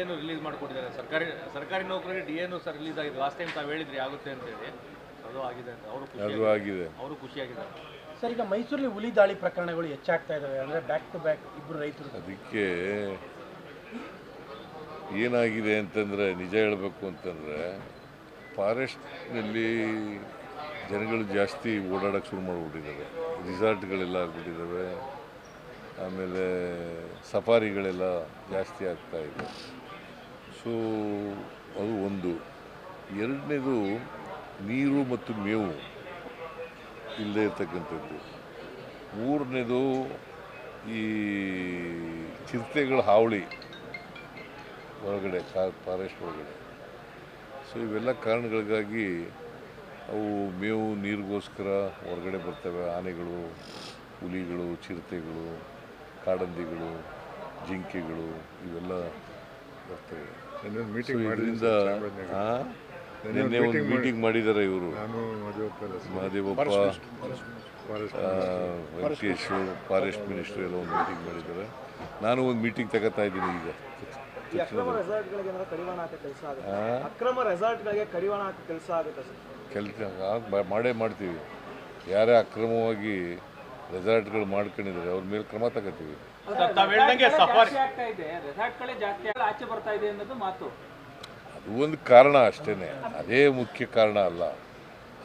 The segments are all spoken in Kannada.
ಏನು ರಿಲೀಸ್ ಮಾಡಿಕೊಟ್ಟಿದ್ದಾರೆ. ಸರ್ಕಾರಿ ಸರ್ಕಾರಿ ನೌಕರರಿಗೆ ಡಿ ಎನು ಸರ್ ರಿಲೀಸ್ ಆಗಿದೆ. ಲಾಸ್ಟ್ ಟೈಮ್ ತಾವು ಹೇಳಿದ್ರಿ ಆಗುತ್ತೆ ಅಂತ ಹೇಳಿ ಅದು ಆಗಿದೆ ಅಂತ. ಅವರು ಖುಷಿ ಅದು ಆಗಿದೆ. ಅವರು ಖುಷಿಯಾಗಿದ್ದಾರೆ. ಸರ್ ಈಗ ಮೈಸೂರಲ್ಲಿ ಹುಲಿ ದಾಳಿ ಪ್ರಕರಣಗಳು ಹೆಚ್ಚಾಗ್ತಾ ಇದ್ದಾವೆ ಅಂದ್ರೆ ಬ್ಯಾಕ್ ಟು ಬ್ಯಾಕ್ ಇಬ್ಬರು ರೈತರು. ಅದಕ್ಕೆ ಏನಾಗಿದೆ ಅಂತಂದರೆ ನಿಜ ಹೇಳಬೇಕು ಅಂತಂದರೆ ಫಾರೆಸ್ಟ್ನಲ್ಲಿ ಜನಗಳು ಜಾಸ್ತಿ ಓಡಾಡೋಕ್ಕೆ ಶುರು ಮಾಡಿಬಿಟ್ಟಿದ್ದಾರೆ ರಿಸಾರ್ಟ್ಗಳೆಲ್ಲ ಆಗ್ಬಿಟ್ಟಿದ್ದಾವೆ ಆಮೇಲೆ ಸಫಾರಿಗಳೆಲ್ಲ ಜಾಸ್ತಿ ಆಗ್ತಾ ಇದೆ. ಸೊ ಅದು ಒಂದು. ಎರಡನೇದು ನೀರು ಮತ್ತು ಮೇವು ಇಲ್ಲದೆ ಇರ್ತಕ್ಕಂಥದ್ದು. ಮೂರನೇದು ಈ ಚಿರತೆಗಳ ಹಾವಳಿ ಹೊರಗಡೆ ಫಾರೆಸ್ಟ್ ಒಳಗಡೆ. ಸೊ, ಇವೆಲ್ಲ ಕಾರಣಗಳಿಗಾಗಿ ಅವು ಮೇವು, ನೀರಿಗೋಸ್ಕರ ಹೊರಗಡೆ ಬರ್ತವೆ. ಆನೆಗಳು, ಹುಲಿಗಳು, ಚಿರತೆಗಳು, ಕಾಡಂದಿಗಳು, ಜಿಂಕೆಗಳು ಇವೆಲ್ಲ ಮೀಟಿಂಗ್ ಇದರಿಂದ ಆ? ನಿನ್ನೆ ಒಂದು ಮೀಟಿಂಗ್ ಮಾಡಿದ್ದಾರೆ ಇವರು. ನಾನು ಮದುವೆ ಮಹದೇವಪ್ಪ ವೆಂಕಟೇಶ್ ಫಾರೆಸ್ಟ್ ಮಿನಿಸ್ಟರ್. ಎಲ್ಲ ಒಂದು ಮೀಟಿಂಗ್ ಮಾಡಿದ್ದಾರೆ. ನಾನು ಒಂದು ಮೀಟಿಂಗ್ ತಗೋತಾ ಇದ್ದೀನಿ ಈಗ. ಅಕ್ರಮ ರೆಸಾರ್ಟ್ಗಳಿಗೆ ಏನಾದ್ರು ಕಡಿವಾಣ ಹಾಕೋ ಕೆಲಸ ಆಗುತ್ತೆ? ಆ? ಅಕ್ರಮ ರೆಸಾರ್ಟ್ಗಳಿಗೆ ಕಡಿವಾಣ ಹಾಕೋ ಕೆಲಸ ಆಗುತ್ತೆ ಸರ್? ಕೆಲಸ ಮಾಡೇ ಮಾಡ್ತೀವಿ. ಯಾರೇ ಅಕ್ರಮವಾಗಿ ರೆಸಾರ್ಟ್ಗಳು ಮಾಡ್ಕೊಂಡಿದ್ದಾರೆ ಅವ್ರ ಮೇಲೆ ಕ್ರಮ ತಗೋತೀವಿ. ತಾವು ಹೇಳ್ದಂಗೆ ಸಫಾರಿ. ಆಗ್ತಾ ಇದೆ. ರೆಸಾರ್ಟ್ಗಳೇ ಜಾಸ್ತಿ ಆಗಿ ಆಚೆ ಬರ್ತಾ ಇದೆ ಅನ್ನೋದು ಮಾತು. ಅದು ಒಂದು ಕಾರಣ ಅಷ್ಟೇನೆ. ಅದೇ ಮುಖ್ಯ ಕಾರಣ ಅಲ್ಲ.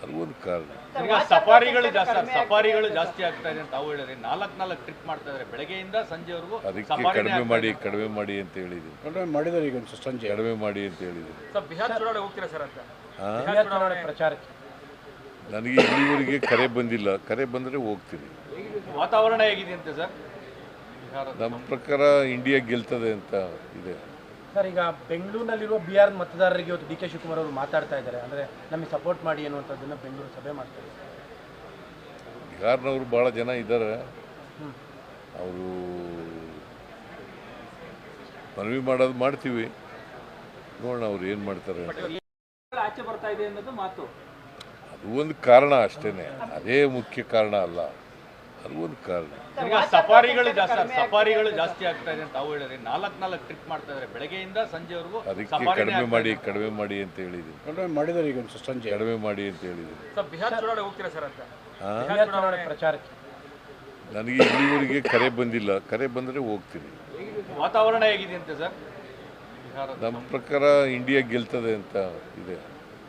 ಅದು ಒಂದು ಕಾರಣ. ಈಗ ಸಫಾರಿಗಳು ಜಾಸ್ತಿ ಸಫಾರಿಗಳು ಜಾಸ್ತಿ ಆಗ್ತಾ ಇದೆ ಅಂತ ತಾವು ಹೇಳಿದ್ರೆ ನಾಲ್ಕು ನಾಲ್ಕು ಟ್ರಿಪ್ ಮಾಡ್ತಾ ಇದ್ದಾರೆ ಬೆಳಗ್ಗೆಯಿಂದ ಸಂಜೆವರೆಗೂ ಅದಕ್ಕೆ ಕಡಿಮೆ ಮಾಡಿ ಕಡಿಮೆ ಮಾಡಿ ಅಂತ ಹೇಳಿದ್ದೀನಿ. ಮಾಡಿದ್ರೆ ಈಗ ಒಂದು ಸಂಜೆ. ಕಡಿಮೆ ಮಾಡಿ ಅಂತ ಹೇಳಿದ್ರು ಸರ್ ಬಿಹಾರ ಚುನಾವಣೆ ಹೋಗ್ತೀರಾ ಸರ್ ಅಂತ? ಬಿಹಾರ್ ಚುನಾವಣೆ ಪ್ರಚಾರಕ್ಕೆ. ನನಗೆ ಇಲ್ಲಿವರೆಗೆ ಕರೆ ಬಂದಿಲ್ಲ. ಕರೆ ಬಂದರೆ ಹೋಗ್ತೀನಿ. ವಾತಾವರಣ ಹೇಗಿದೆ ಅಂತ ಸರ್? ನಮ್ಮ ಪ್ರಕಾರ ಇಂಡಿಯಾ ಗೆಲ್ತದೆ ಅಂತ ಇದೆ. ಸರ್ ಈಗ ಬೆಂಗಳೂರಿನಲ್ಲಿರುವ ಆರ್ ಮತದಾರರಿಗೆ ಇವತ್ತು ಡಿ ಕೆ ಶಿವಕುಮಾರ್ ಅವರು ಮಾತಾಡ್ತಾ ಇದ್ದಾರೆ. ಅಂದರೆ ನಮಗೆ ಸಪೋರ್ಟ್ ಮಾಡಿ ಅನ್ನುವಂಥದ್ದನ್ನು ಬೆಂಗಳೂರು ಸಭೆ ಮಾಡ್ತಾರೆ ಬಿಹಾರ್ನವರು ಭಾಳ ಜನ ಇದ್ದಾರೆ. ಅವರು ಮನವಿ ಮಾಡೋದು ಮಾಡ್ತೀವಿ. ನೋಡೋಣ ಅವ್ರು ಏನು ಮಾಡ್ತಾರೆ ಅದು ಒಂದು ಕಾರಣ ಅಷ್ಟೇ ಅದೇ ಮುಖ್ಯ ಕಾರಣ ಅಲ್ಲ. ಅದು ಒಂದು ಕಾರಣ. ಈಗ ಸಫಾರಿಗಳು ಜಾಸ್ತಿ ಸಫಾರಿಗಳು ಜಾಸ್ತಿ ಆಗ್ತಾ ಇದೆ ಅಂತ ತಾವು ಹೇಳಿದ್ರೆ ನಾಲ್ಕು ನಾಲ್ಕು ಟ್ರಿಪ್ ಮಾಡ್ತಾ ಇದ್ದಾರೆ. ಬೆಳಗ್ಗೆಯಿಂದ ಸಂಜೆವರೆಗೂ ಅದಕ್ಕೆ ಕಡಿಮೆ ಮಾಡಿ ಕಡಿಮೆ ಮಾಡಿ ಅಂತ ಹೇಳಿದ್ದೀನಿ. ಮಾಡಿದ್ದಾರೆ ಈಗ ಒಂದು ಸಂಜೆ. ಕಡಿಮೆ ಮಾಡಿ ಅಂತ ಹೇಳಿದ್ದೀನಿ. ಸರ್ ಬಿಹಾರ ಚುನಾವಣೆ ಹೋಗ್ತೀರಾ ಸರ್ ಅಂತ? ಆ? ಬಿಹಾರ್ ಚುನಾವಣೆ ಪ್ರಚಾರಕ್ಕೆ. ನನಗೆ ಇಲ್ಲಿವರೆಗೆ ಕರೆ ಬಂದಿಲ್ಲ. ಕರೆ ಬಂದರೆ ಹೋಗ್ತೀನಿ. ವಾತಾವರಣ ಹೇಗಿದೆ ಅಂತ ಸರ್? ನಮ್ಮ ಪ್ರಕಾರ ಇಂಡಿಯಾ ಗೆಲ್ತದೆ ಅಂತ ಇದೆ.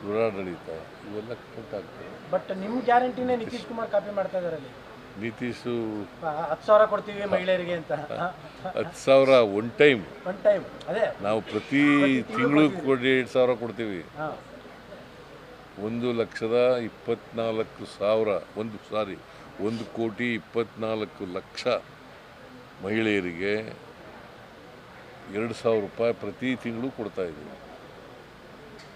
ದುರಾಡಳಿತ ಇವೆಲ್ಲ ಆಗ್ತದೆ ಬಟ್ ನಿಮ್ಮ ಗ್ಯಾರಂಟಿನೇ ನಿತೀಶ್ ಕುಮಾರ್ ಕಾಪಿ ಮಾಡ್ತಾ ಇದ್ದಾರೆ ಅಲ್ಲಿ? ನಿತೀಶು ಹತ್ತು ಸಾವಿರ ಕೊಡ್ತೀವಿ ಮಹಿಳೆಯರಿಗೆ ಅಂತ. ಹತ್ತು ಸಾವಿರ ಒನ್ ಟೈಮ್ ಒನ್ ಟೈಮ್ ಅದೇ. ನಾವು ಪ್ರತಿ ತಿಂಗಳು ಕೊಡಿ ಎರಡು ಸಾವಿರ ಕೊಡ್ತೀವಿ. ಒಂದು ಲಕ್ಷದ ಇಪ್ಪತ್ನಾಲ್ಕು ಸಾವಿರ ಒಂದು ಸಾರಿ ಒಂದು ಕೋಟಿ ಇಪ್ಪತ್ನಾಲ್ಕು ಲಕ್ಷ ಮಹಿಳೆಯರಿಗೆ ಎರಡು ಸಾವಿರ ರೂಪಾಯಿ ಪ್ರತಿ ತಿಂಗಳು ಕೊಡ್ತಾ ಇದ್ದೀವಿ ಅಲ್ಲ ನಿಮಗೆ ವರ್ಕ್ ಆದಾಗ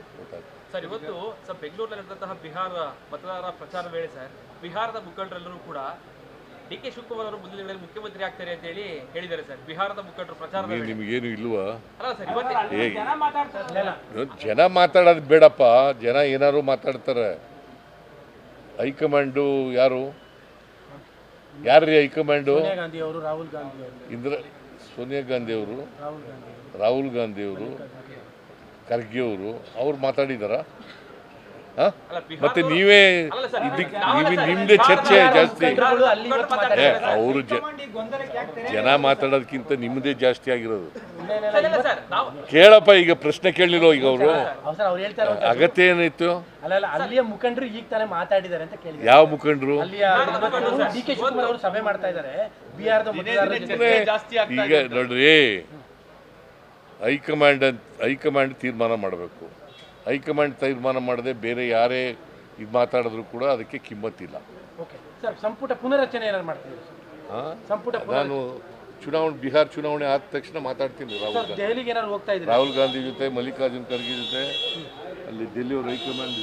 vote ಸರ್ ಇವತ್ತು ಸರ್ ಬೆಂಗಳೂರಿನಲ್ಲಿ ನಡೆದಂತಹ ಬಿಹಾರ ಮತದಾರರ ಪ್ರಚಾರ ವೇಳೆ ಸರ್ ಬಿಹಾರದ ಮುಖಂಡರೆಲ್ಲರೂ ಕೂಡ ಡಿ ಕೆ ಶಿವಕುಮಾರ್ ಅವರು ಮುಂದಿನ ದಿನಗಳಲ್ಲಿ ಮುಖ್ಯಮಂತ್ರಿ ಆಗ್ತಾರೆ ಅಂತ ಹೇಳಿ ಹೇಳಿದ್ದಾರೆ ಸರ್ ಬಿಹಾರದ ಮುಖಂಡರು ಪ್ರಚಾರ ನೀವು. ನಿಮಗೇನು ಇಲ್ವಾ? ಅಲ್ಲ ಸರ್ ಇವತ್ತೇ ಏ ಜನ ಮಾತಾಡ್ತಾರೆ. ಜನ ಮಾತಾಡೋದು ಬೇಡಪ್ಪ ಜನ ಏನಾದ್ರು ಮಾತಾಡ್ತಾರೆ. ಹೈಕಮಾಂಡು ಯಾರು? ಯಾರ್ರೀ ಹೈಕಮಾಂಡು? ಸೋನಿಯಾ ಗಾಂಧಿ ಅವರು ರಾಹುಲ್ ಗಾಂಧಿ ಅವರು. ಇಂದ್ರ ಸೋನಿಯಾ ಗಾಂಧಿ ಅವರು? ರಾಹುಲ್ ಗಾಂಧಿ ರಾಹುಲ್ ಗಾಂಧಿ ಅವರು. ಖರ್ಗೆ ಅವರು ಅವ್ರು ಮಾತಾಡಿದಾರ ಮತ್ತೆ ನೀವೇ ಇದಕ್ಕೆ ನಿಮ್ದೇ ಚರ್ಚೆ ಜಾಸ್ತಿ. ಅವರು ಜನ ಮಾತಾಡೋದಕ್ಕಿಂತ ನಿಮ್ಮದೇ ಜಾಸ್ತಿ ಆಗಿರೋದು. ಕೇಳಪ್ಪ ಈಗ ಪ್ರಶ್ನೆ ಕೇಳಲಿಲ್ಲ ಈಗ ಅವರು? ಅಗತ್ಯ ಏನಿತ್ತು ಅಲ್ಲ ಅಲ್ಲ ಅಲ್ಲಿಯ ಮುಖಂಡರು ಈಗ ತಾನೇ ಮಾತಾಡಿದ್ದಾರೆ ಅಂತ ಕೇಳಿ ಯಾವ ಮುಖಂಡರು? ಅಲ್ಲಿಯ ಡಿ ಕೆ ಶಿವಕುಮಾರ್ ಅವರು ಸಭೆ ಮಾಡ್ತಾ ಇದ್ದಾರೆ. ಬಿಹಾರದ ಮತದಾರರ ಜೊತೆ ಜಾಸ್ತಿ ಆಗ್ತಾ ಈಗ ನೋಡ್ರಿ. ಹೈಕಮಾಂಡ್ ಅಂತ ಹೈಕಮಾಂಡ್ ತೀರ್ಮಾನ ಮಾಡಬೇಕು. ಹೈಕಮಾಂಡ್ ತೀರ್ಮಾನ ಮಾಡದೆ ಬೇರೆ ಯಾರೇ ಇದು ಮಾತಾಡಿದ್ರು ಕೂಡ ಅದಕ್ಕೆ ಕಿಮ್ಮತ್ತಿಲ್ಲ. ಸಂಪುಟ ಪುನರಚನೆ? ಸಂಪುಟ ನಾನು ಚುನಾವಣೆ ಬಿಹಾರ್ ಚುನಾವಣೆ ಆದ ತಕ್ಷಣ ಮಾತಾಡ್ತೀನಿ ರಾಹುಲ್ ಗಾಂಧಿ. ರಾಹುಲ್ ಗಾಂಧಿ ಜೊತೆ ಮಲ್ಲಿಕಾರ್ಜುನ್ ಖರ್ಗೆ ಜೊತೆ ಅಲ್ಲಿ ಡೆಲ್ಲಿ ಅವ್ರ ಹೈಕಮಾಂಡ್